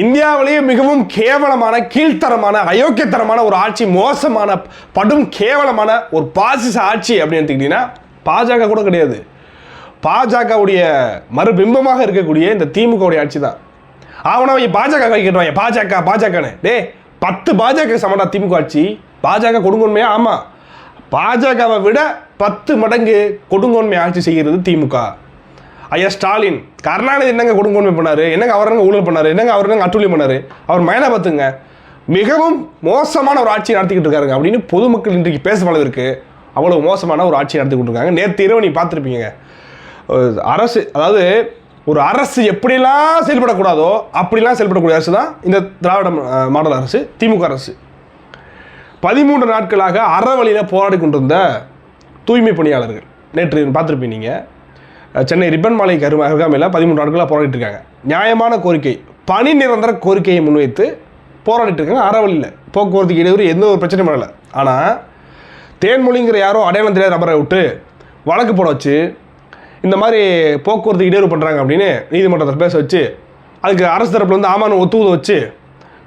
இந்தியாவிலேயே மிகவும் கேவலமான கீழ்த்தரமான அயோக்கியத்தரமான ஒரு ஆட்சி மோசமான படும் கேவலமான ஒரு பாசிச ஆட்சி அப்படின்னு எடுத்துக்கிட்டீங்கன்னா பாஜக கூட கிடையாது. பாஜகவுடைய மறுபிம்பமாக இருக்கக்கூடிய இந்த திமுகவுடைய ஆட்சி தான். அவனை பாஜக கை பாஜக பாஜகன்னு. டே பத்து பாஜக சமடா திமுக ஆட்சி. பாஜக கொடுங்கோன்மையா? ஆமாம் பாஜகவை விட பத்து மடங்கு கொடுங்கோன்மை ஆட்சி செய்கிறது திமுக. ஐயா ஸ்டாலின் கருணாநிதி என்னங்க கொடுங்கோன்மை பண்ணார்? என்னங்க அவர் என்னங்க ஊழல் பண்ணார்? என்னங்க அவர் என்னங்க அட்டூழியம் பண்ணார்? அவர் மயனை பார்த்துங்க. மிகவும் மோசமான ஒரு ஆட்சி நடத்திக்கிட்டு இருக்காருங்க. அப்படின்னு பொதுமக்கள் இன்றைக்கு பேசும் அளவிற்கு அவ்வளோ மோசமான ஒரு ஆட்சி நடத்தி இருக்காங்க நேற்று இரவு நீ பார்த்துருப்பீங்க. அரசு அதாவது ஒரு அரசு எப்படிலாம் செயல்படக்கூடாதோ அப்படிலாம் செயல்படக்கூடிய அரசு தான் இந்த திராவிட மாடல் அரசு திமுக அரசு. பதிமூன்று நாட்களாக அறவழியில் போராடி கொண்டிருந்த தூய்மை பணியாளர்கள். நேற்று பார்த்துருப்பீங்க நீங்கள் சென்னை ரிப்பன் மாலை கரு அருகாமையில் பதிமூன்று நாட்களாக போராடிட்டு இருக்காங்க நியாயமான கோரிக்கை பணி நிரந்தர கோரிக்கையை முன்வைத்து போராடிட்டு இருக்காங்க அறவழியில் போக்குவரத்துக்கு இடையூறு எந்த ஒரு பிரச்சனையும் பண்ணலை ஆனால் தேன்மொழிங்கிற யாரோ அடையாளம் தெரியாத நபரை விட்டு வழக்கு போட வச்சு இந்த மாதிரி போக்குவரத்து இடையூறு பண்ணுறாங்க அப்படின்னு நீதிமன்றத்தில் பேச வச்சு அதுக்கு அரசு தரப்பில் வந்து ஆமான்னு ஒத்துவது வச்சு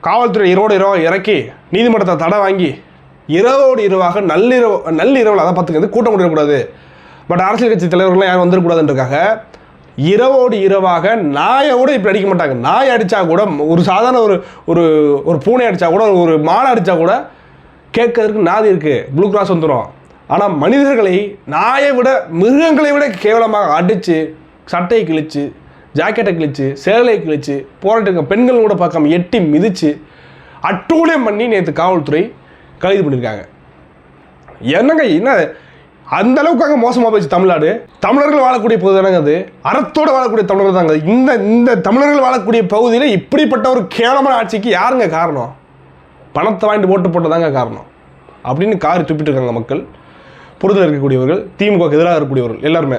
காவல்துறை இரவோடு இரவாக இறக்கி நீதிமன்றத்தை தடை வாங்கி இரவோடு இரவாக நள்ளிரவு நள்ளிரவில் அதை பார்த்துக்கிறது கூட்டம் கூடக்கூடாது பட் அரசியல் கட்சி தலைவர்கள்லாம் யாரும் வந்துடக்கூடாதுன்றக்காக இரவோடு இரவாக நாயோட இப்படி அடிக்க மாட்டாங்க. நாய் அடித்தா கூட ஒரு சாதாரண ஒரு ஒரு ஒரு பூனை அடித்தா கூட ஒரு மாடை அடித்தா கூட கேட்கறதுக்கு நாதி இருக்குது ப்ளூ கிராஸ் வந்துடும் ஆனால் மனிதர்களை நாயை விட மிருகங்களை விட கேவலமாக அடித்து சட்டையை கிழிச்சு ஜாக்கெட்டை கிழிச்சு சேலையை கிழிச்சு போராட்டங்க பெண்கள் கூட பார்க்காம எட்டி மிதித்து அட்டூழியம் பண்ணி நேற்று காவல்துறை கைது பண்ணியிருக்காங்க. என்னங்க என்ன அந்த அளவுக்கு அங்கே மோசமாக போச்சு தமிழ்நாடு. தமிழர்கள் வாழக்கூடிய பகுதி தானங்க அது? அறத்தோடு வாழக்கூடிய தமிழர்கள் தாங்க இந்த இந்த தமிழர்கள் வாழக்கூடிய பகுதியில் இப்படிப்பட்ட ஒரு கேவலமான ஆட்சிக்கு யாருங்க காரணம்? பணத்தை வாங்கிட்டு ஓட்டு போட்டதாங்க காரணம். அப்படின்னு காரி துப்பிட்டு இருக்காங்க மக்கள். புரிதல் இருக்கக்கூடியவர்கள் திமுகவுக்கு எதிராக இருக்கக்கூடியவர்கள் எல்லாருமே.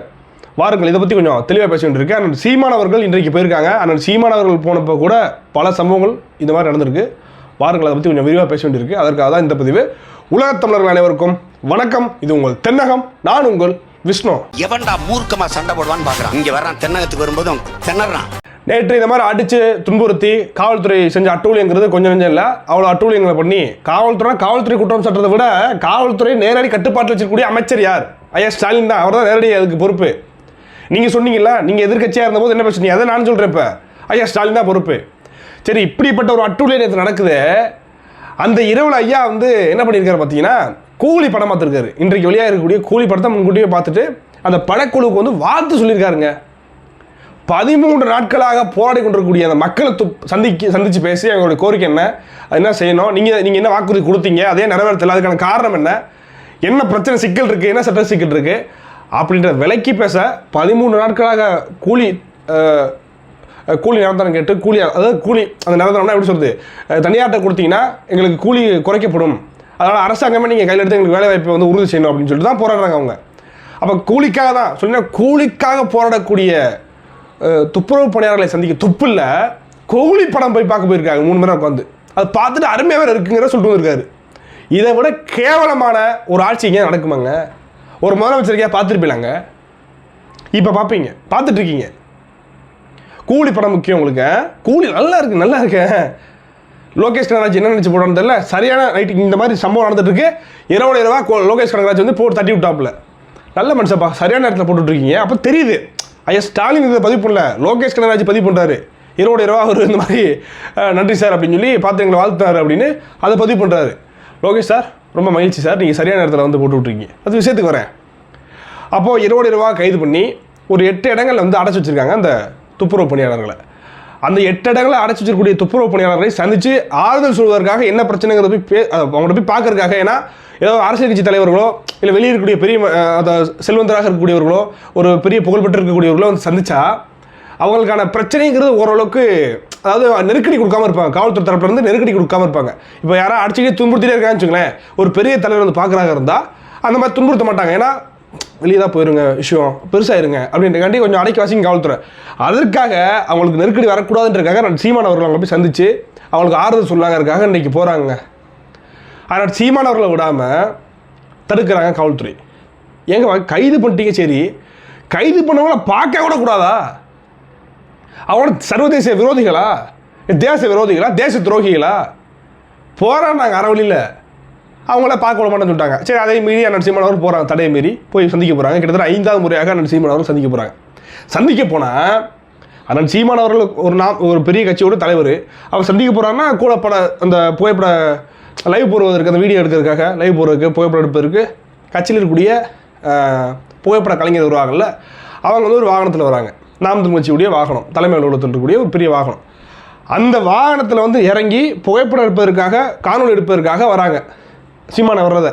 வாருங்கள் இதை பற்றி கொஞ்சம் தெளிவாக பேச வேண்டியிருக்கு அண்ணன் சீமானவர்கள் இன்றைக்கு போயிருக்காங்க. அண்ணன் சீமானவர்கள் போனப்போ கூட பல சம்பவங்கள் இந்த மாதிரி நடந்திருக்கு. வாருங்கள் அதை பற்றி கொஞ்சம் விரிவாக பேச வேண்டியிருக்கு அதற்காக தான் இந்த பதிவு. உலகத் தமிழர்கள் அனைவருக்கும் வணக்கம் இது உங்கள் தென்னகம் நான் உங்கள் விஷ்ணு. எவன்டா மூர்க்கமா சண்டை போடுவான்னு பாக்குறான்? இங்க வர்றான் தென்னகத்துக்கு வரும்போதும் திணறான். நேற்று இந்த மாதிரி அடித்து துன்புறுத்தி காவல்துறை செஞ்ச அட்டூழியங்கிறது கொஞ்சம் கொஞ்சம் இல்லை. அவ்வளோ அட்டூழியங்களை பண்ணி காவல்துறை காவல்துறை குற்றம் சாட்டுறதை விட காவல்துறை நேரடி கட்டுப்பாட்டில் வச்சிருக்கக்கூடிய அமைச்சர் யார்? ஐயா ஸ்டாலின் தான். அவர் தான் நேரடி அதுக்கு பொறுப்பு. நீங்கள் சொன்னீங்கல்ல நீங்கள் எதிர்க்கட்சியாக இருந்தபோது என்ன பிரச்சனை? அதை நான் சொல்கிறேன் இப்போ. ஐயா ஸ்டாலின் தான் பொறுப்பு. சரி இப்படிப்பட்ட ஒரு அட்டூழியம் நேற்று நடக்குது அந்த இரவில் ஐயா வந்து என்ன பண்ணியிருக்காரு பார்த்தீங்கன்னா கூலி படம் பார்த்துருக்காரு. இன்றைக்கு வெளியாக இருக்கக்கூடிய கூலி படத்தை முன்கூட்டியே பார்த்துட்டு அந்த படக்குழுவுக்கு வந்து வாழ்த்து சொல்லியிருக்காருங்க. பதிமூன்று நாட்களாக போராடி கொண்டிருக்கக்கூடிய அந்த மக்களை து சந்திக்க சந்தித்து பேசி அவங்களுடைய கோரிக்கை என்ன? அது என்ன செய்யணும்? நீங்கள் நீங்கள் என்ன வாக்குறுதி கொடுத்தீங்க? அதே நிறைவேறத்தில் அதுக்கான காரணம் என்ன? என்ன பிரச்சனை சிக்கல் இருக்குது என்ன சட்ட சிக்கல் இருக்குது அப்படின்ற விலைக்கு பேச பதிமூன்று நாட்களாக கூலி கூலி நிரந்தரம் கேட்டு கூலி அதாவது கூலி அந்த நிரந்தரம்னா எப்படி சொல்கிறது தனியார்கிட்ட தனியார்ட்ட கொடுத்தீங்கன்னா எங்களுக்கு கூலி குறைக்கப்படும். அதனால் அரசாங்கமே நீங்கள் கையில் எடுத்து எங்களுக்கு வேலை வாய்ப்பை வந்து உறுதி செய்யணும் அப்படின்னு சொல்லிட்டு தான் போராடுறாங்க அவங்க. அப்போ கூலிக்காக தான் சொன்னால் கூலிக்காக போராடக்கூடிய துப்புரவு பணியாளர்களை சந்திக்க துப்பில் கூலி படம் போய் பார்க்க போயிருக்காங்க மூணு மணி நேரம் உட்காந்து அது பார்த்துட்டு அருமையாக வேறு இருக்குங்கிற சொல்லிட்டு வந்திருக்காரு. இதை விட கேவலமான ஒரு ஆட்சி இங்கே நடக்குமாங்க? ஒரு முதலமைச்சருக்கே பார்த்துருப்பீங்களாங்க இப்போ பார்ப்பீங்க பார்த்துட்ருக்கீங்க கூலி படம் முக்கியம் உங்களுக்கு கூலி நல்லா இருக்கு நல்லா இருக்கேன் லோகேஷ் கனகராஜ் என்ன நினச்சி போடுறான்னு தெரியல. சரியான நைட்டு இந்த மாதிரி சம்பவம் நடந்துட்டுருக்கு. இரவோட இரவா லோகேஷ் கனகராஜ் வந்து போட்டு தட்டி விட்டாப்புல. நல்ல மனுஷப்பா சரியான நேரத்தில் போட்டுட்ருக்கீங்க அப்போ தெரியுது. ஐயா ஸ்டாலின் இதை பதிவு பண்ணல. லோகேஷ் கனகராஜ் பதிவு பண்ணுறாரு இரவோட இரவா அவர் இந்த மாதிரி நன்றி சார் அப்படின்னு சொல்லி பார்த்து எங்களை வாழ்த்துறாரு அப்படின்னு அதை பதிவு பண்ணுறாரு லோகேஷ் சார் ரொம்ப மகிழ்ச்சி சார். நீங்கள் சரியான நேரத்தில் வந்து போட்டு விட்ருக்கீங்க அது விஷயத்துக்கு வரேன். அப்போது இரவோட இரவாக கைது பண்ணி ஒரு எட்டு இடங்களில் வந்து அடைச்சி வச்சிருக்காங்க அந்த துப்புரவு பணியாளர்களை. அந்த எட்டு இடங்களை அடைச்சி வச்சிருக்கக்கூடிய துப்புரவு பணியாளர்களை சந்தித்து ஆறுதல் சொல்வதற்காக என்ன பிரச்சனைங்கிறத போய் பே அவங்கள்ட்ட போய் பார்க்கறதுக்காக ஏன்னா ஏதோ அரசியல் கட்சி தலைவர்களோ இல்லை வெளியே இருக்கக்கூடிய பெரிய செல்வந்தராக இருக்கக்கூடியவர்களோ ஒரு பெரிய புகழ்பெற்று இருக்கக்கூடியவர்களோ வந்து சந்தித்தா அவங்களுக்கான பிரச்சனைங்கிறது ஓரளவுக்கு அதாவது நெருக்கடி கொடுக்காம இருப்பாங்க. காவல்துறை தரப்புலேருந்து நெருக்கடி கொடுக்காம இருப்பாங்க. இப்போ யாராவது அடிச்சுக்கிட்டே துன்புறுத்திட்டே இருக்கான்னு வச்சுங்களேன் ஒரு பெரிய தலைவர் வந்து பார்க்குறாங்க இருந்தால் அந்த மாதிரி துன்புறுத்த மாட்டாங்க. ஏன்னா வெளியே தான் போயிருங்க விஷயம். பெருசாயிருங்க. அப்படின்றக்காண்டி கொஞ்சம் அடைக்க வாசிங்க காவல்துறை. அதற்காக அவங்களுக்கு நெருக்கடி வரக்கூடாதுன்றக்காக நான் சீமான் அவர்கள் அவங்க போய் சந்திச்சு அவங்களுக்கு ஆறுதல் சொல்லாங்கிறதுக்காக இன்றைக்கி போகிறாங்க ஆனால் சீமான் அவர்களை விடாமல் தடுக்கிறாங்க காவல்துறை. ஏங்க கைது பண்ணிட்டீங்க சரி. கைது பண்ணவங்கள பார்க்க கூட கூடாதா? அவன சர்வதேச விரோதிகளா? தேச விரோதிகளா? தேச துரோகிகளா? போகிறாங்க அறவழியில். அவங்கள பார்க்க விட மாட்டேன்னு சொல்லிட்டாங்க. சரி அதே மீறி அண்ணன் சீமான் அவர் போகிறாங்க தடையை மீறி போய் சந்திக்க போகிறாங்க கிட்டத்தட்ட ஐந்தாவது முறையாக அண்ணன் சீமான் அவர்கள் சந்திக்க போகிறாங்க சந்திக்க போனால் அண்ணன் சீமான் அவர்கள் ஒரு நாம் ஒரு பெரிய கட்சியோட தலைவர். அவர் சந்திக்க போகிறாங்கன்னா கூட பட அந்த புகைப்பட லைவ் போடுவதற்கு அந்த வீடியோ எடுக்கிறதுக்காக லைவ் போடுறதுக்கு புகைப்படம் எடுப்பதற்கு கட்சியில் இருக்கக்கூடிய புகைப்பட கலைஞர் வருவாங்கல்ல அவங்க வந்து ஒரு வாகனத்தில் வராங்க. நாம் தமிழ் கட்சியுடைய வாகனம் தலைமை அலுவலகத்தில் இருக்கக்கூடிய ஒரு பெரிய வாகனம். அந்த வாகனத்தில் வந்து இறங்கி புகைப்படம் எடுப்பதற்காக காணொலி எடுப்பதற்காக வராங்க. சீமான வர்றதை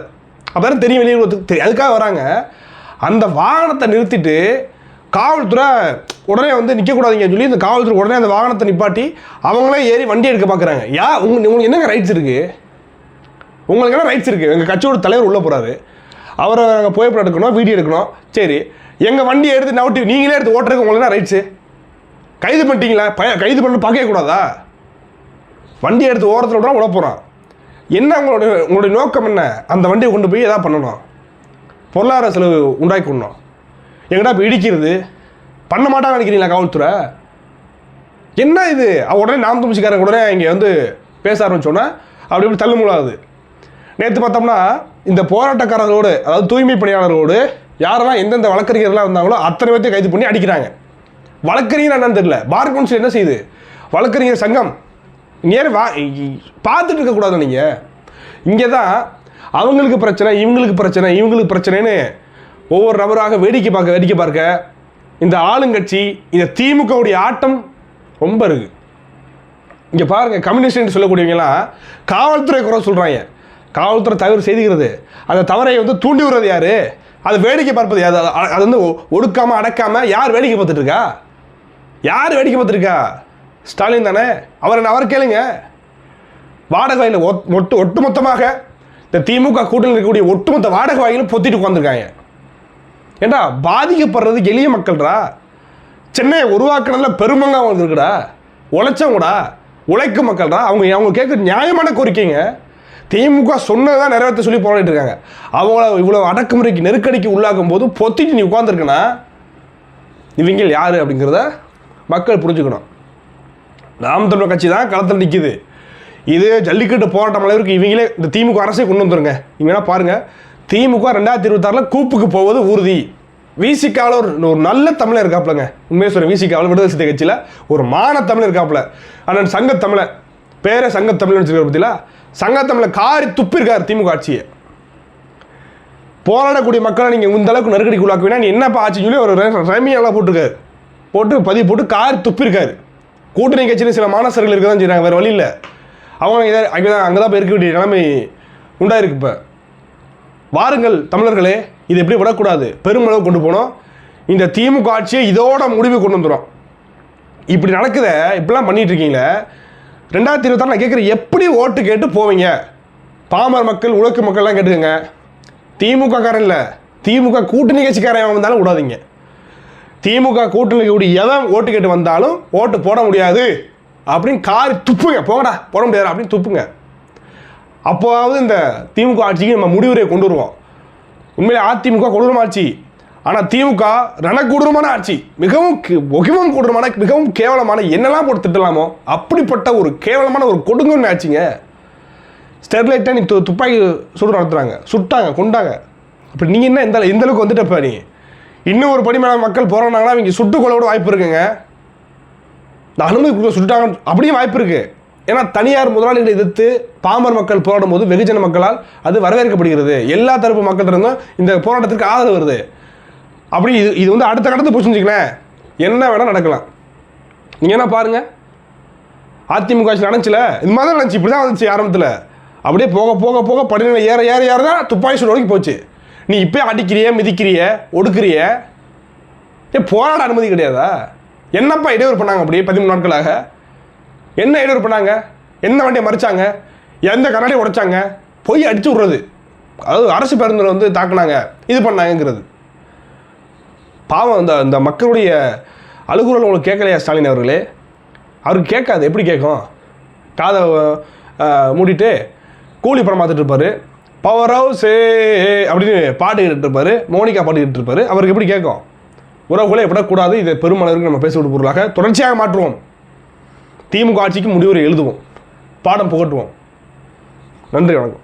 அப்போ தெரியும் வெளியுறவுக்கு தெரியும் அதுக்காக வராங்க. அந்த வாகனத்தை நிறுத்திட்டு காவல்துறை உடனே வந்து நிற்கக்கூடாதுங்கன்னு சொல்லி இந்த காவல்துறை உடனே அந்த வாகனத்தை நிப்பாட்டி அவங்களே ஏறி வண்டி எடுக்க பார்க்குறாங்க யா உங்க உங்களுக்கு என்னங்க ரைட்ஸ் இருக்குது உங்களுக்கு என்ன ரைட்ஸ் இருக்குது எங்கள் கட்சியோட தலைவர் உள்ளே போகிறாரு அவரை நாங்கள் புகைப்படம் எடுக்கணும் வீடியோ எடுக்கணும். சரி எங்கள் வண்டியை எடுத்து நவட்டி நீங்களே எடுத்து ஓட்டுறதுக்கு உங்களுக்கு என்ன ரைட்ஸு கைது பண்ணிட்டீங்களா? பய கைது பண்ண பார்க்கவே கூடாதா? வண்டி எடுத்து ஓரத்தில் விட உள்ள போகிறான் என்ன உங்களுடைய உங்களுடைய நோக்கம் என்ன? அந்த வண்டியை கொண்டு போய் எதாவது பண்ணணும். பொருளாதார செலவு உண்டாக்கி கொள்ளணும் எங்கடா இப்போ இடிக்கிறது? பண்ண மாட்டாங்க நினைக்கிறீங்களா காவல்துறை? என்ன இது? அவ உடனே நாம் தமிழ்ச்சிக்காரங்க உடனே இங்கே வந்து பேச ஆரம்பிச்சோன்னா அப்படி இப்படி தள்ளுமுலாது நேற்று பார்த்தோம்னா இந்த போராட்டக்காரர்களோடு அதாவது தூய்மை பணியாளர்களோடு யாரெல்லாம் எந்தெந்த வழக்கறிஞர்களாக இருந்தாங்களோ அத்தனை பேர்த்தையும் கைது பண்ணி அடிக்கிறாங்க. வழக்கறிஞர் என்னன்னு தெரியல. பார் கவுன்சில் என்ன செய்யுது வழக்கறிஞர் சங்கம் நேர வா பார்த்துட்டு இருக்கக்கூடாது நீங்கள் இங்கே தான் அவங்களுக்கு பிரச்சனை இவங்களுக்கு பிரச்சனை இவங்களுக்கு பிரச்சனைன்னு ஒவ்வொரு நபராக வேடிக்கை பார்க்க வேடிக்கை பார்க்க இந்த ஆளுங்கட்சி இந்த திமுகவுடைய ஆட்டம் ரொம்ப இருக்குது இங்கே பாருங்க கம்யூனிஸ்ட் சொல்லக்கூடியவங்களாம் காவல்துறை குறை சொல்கிறாங்க காவல்துறை தவறு செய்துகிறது. அந்த தவறை வந்து தூண்டி விடுறது யார்? அதை வேடிக்கை பார்ப்பது அது அது வந்து ஒ- அடக்காமல் யார் வேடிக்கை பார்த்துட்டு இருக்கா? யார் வேடிக்கை பார்த்துருக்கா ஸ்டாலின் தானே? அவர் அவர் கேளுங்க. வாடகை வாயில ஒட்- ஒட்டு ஒட்டுமொத்தமாக இந்த திமுக கூட்டணியில் இருக்கக்கூடிய ஒட்டுமொத்த வாடகை வாயிலும் பொத்திட்டு உட்காந்துருக்காங்க ஏண்டா பாதிக்கப்படுறது எளிய மக்கள்ரா? சென்னையை உருவாக்குறதுல பெருமங்க அவங்க இருக்குடா உழைச்சவங்கடா. உழைக்கும் மக்கள்டா அவங்க அவங்க கேட்குற நியாயமான கோரிக்கைங்க. திமுக சொன்னதான் நிறைவேற்ற சொல்லி போராடிட்டு இருக்காங்க. அவங்கள இவ்வளோ அடக்குமுறைக்கு நெருக்கடிக்கு உள்ளாக்கும் போது பொத்திட்டு நீ உட்காந்துருக்கனா இவங்க யார் அப்படிங்கிறத மக்கள் புரிஞ்சுக்கணும். நாம் தமிழர் கட்சி தான் களத்தில் நிற்கிது இது ஜல்லிக்கட்டு போராட்டம் அளவிற்கு இவங்களே இந்த திமுக அரசே கொண்டு வந்துருங்க. நீங்க பாருங்கள் திமுக ரெண்டாயிரத்தி இருபத்தாறில் கூப்புக்கு போவது உறுதி விசிகாவில் ஒரு ஒரு நல்ல தமிழர் இருக்காப்புலங்க. உண்மையை சொல்றேன் விசிகாவில் விடுதலை சித்த கட்சியில் ஒரு மான தமிழர் இருக்காப்புல. அண்ணன் சங்கத்தமிழன் பேரை சங்கத்தமிழ்னு வச்சிருக்காரு பத்தியில சங்கத்தமிழன் காரி துப்பிருக்கார் திமுக ஆட்சியை. போராடக்கூடிய மக்களை நீங்கள் இந்த அளவுக்கு நெருக்கடிக்கு உள்ளாக்குவீங்கன்னா நீ என்னப்பா ஆச்சுன்னு சொல்லி ஒரு ரமியெல்லாம் போட்டிருக்காரு. போட்டு பதிவு போட்டு கார் துப்பிருக்காரு கூட்டணி கட்சியில் சில மாணவர்கள் இருக்க தான் செய்கிறாங்க வேறு வழி இல்லை. அவங்க இதை அங்கே தான் அங்கே தான் போய் இருக்க வேண்டிய நிலைமை உண்டாயிருக்கு இப்போ. வாருங்கள் தமிழர்களே இது எப்படி விடக்கூடாது? பெருமளவு கொண்டு போனோம். இந்த திமுக ஆட்சியை இதோட முடிவு கொண்டு வந்துடும் இப்படி நடக்குத இப்படிலாம் பண்ணிட்டு இருக்கீங்களே ரெண்டாயிரத்தி இருபத்தாறு நான் கேட்குறேன் எப்படி ஓட்டு கேட்டு போவீங்க? பாமர மக்கள் உலக மக்கள்லாம் கேட்டுக்கோங்க. திமுக காரன் இல்லை. திமுக கூட்டணி கட்சிக்காரன் வந்தாலும் விடாதீங்க. திமுக கூட்டணி கூடி எவன் ஓட்டு கேட்டு வந்தாலும் ஓட்டு போட முடியாது. அப்படின்னு காரி துப்புங்க. போங்கடா போட முடியாது அப்படின்னு துப்புங்க. அப்போவாவது இந்த திமுக ஆட்சிக்கு நம்ம முடிவுரையை கொண்டு வருவோம். உண்மையிலே அதிமுக கொடூரமான ஆட்சி. ஆனால் திமுக ரணக்கொடூரமான ஆட்சி. மிகவும் கே- மிகவும் கொடூரமான மிகவும் கேவலமான என்னெல்லாம் போட்டு திட்டலாமோ அப்படிப்பட்ட ஒரு கேவலமான ஒரு கொடுங்கன்னு ஆச்சுங்க ஸ்டெர்லைட்டாக நீ து துப்பாக்கி சுடு நடத்துகிறாங்க சுட்டாங்க கொண்டாங்க. அப்படி நீங்கள் என்ன இந்த எந்தளவுக்கு வந்துட்டப்ப நீ? இன்னும் ஒரு படி மேலே மக்கள் போகிறாங்கன்னா அவங்க சுட்டு கூட வாய்ப்பு இருக்குங்க. இந்த அனுமதி கொடுக்க சுட்டாங்க அப்படியும் வாய்ப்பு இருக்கு. ஏன்னா தனியார் முதலாளிகளை எதிர்த்து பாமர் மக்கள் போராடும் போது வெகுஜன மக்களால் அது வரவேற்கப்படுகிறது. எல்லா தரப்பு மக்கள் இருந்தும் இந்த போராட்டத்திற்கு ஆதரவு வருது. அப்படி இது இது வந்து அடுத்த கட்டத்தை போச்சுன்னு என்ன வேணால் நடக்கலாம். நீங்கள் என்ன பாருங்க. அதிமுக ஆட்சி நினச்சில இந்த மாதிரி தான் நடந்துச்சு. இப்படி தான் வந்துச்சு ஆரம்பத்தில். அப்படியே போக போக போக படிநிலை ஏற ஏற ஏற தான் துப்பாக்கி சூழலுக்கு வரைக்கும் போச்சு. நீ இப்போ அடிக்கிறிய மிதிக்கிறிய ஒடுக்குறிய? ஏ போராட அனுமதி கிடையாதா? என்னப்பா இடையூறு பண்ணாங்க அப்படி பதிமூணு நாட்களாக? என்ன இடையூறு பண்ணாங்க? என்ன வண்டியை மறிச்சாங்க? எந்த கண்ணாடியை உடைச்சாங்க? போய் அடிச்சு விட்றது. அதாவது அரசு பேருந்தில் வந்து தாக்குனாங்க இது பண்ணாங்கங்கிறது. பாவம் இந்த இந்த மக்களுடைய அழுகுரல் உங்களுக்கு கேட்கலையா ஸ்டாலின் அவர்களே? அவருக்கு கேட்காது எப்படி கேட்கும்? காதை மூடிட்டு கூலி படம் பார்த்துட்டு இருப்பாரு. பவர் ஹவுஸ் அப்படின்னு பாட்டுக்கிட்டு இருப்பாரு மோனிகா பாட்டுக்கிட்டு இருப்பாரு அவருக்கு எப்படி கேட்கும்? உறவுகளை விடக்கூடாது. இதை பெருமளவிற்கு நம்ம பேசிவிட்டு பொருளாக தொடர்ச்சியாக மாற்றுவோம். திமுக ஆட்சிக்கு முடிவுரை எழுதுவோம். பாடம் புகட்டுவோம். நன்றி வணக்கம்.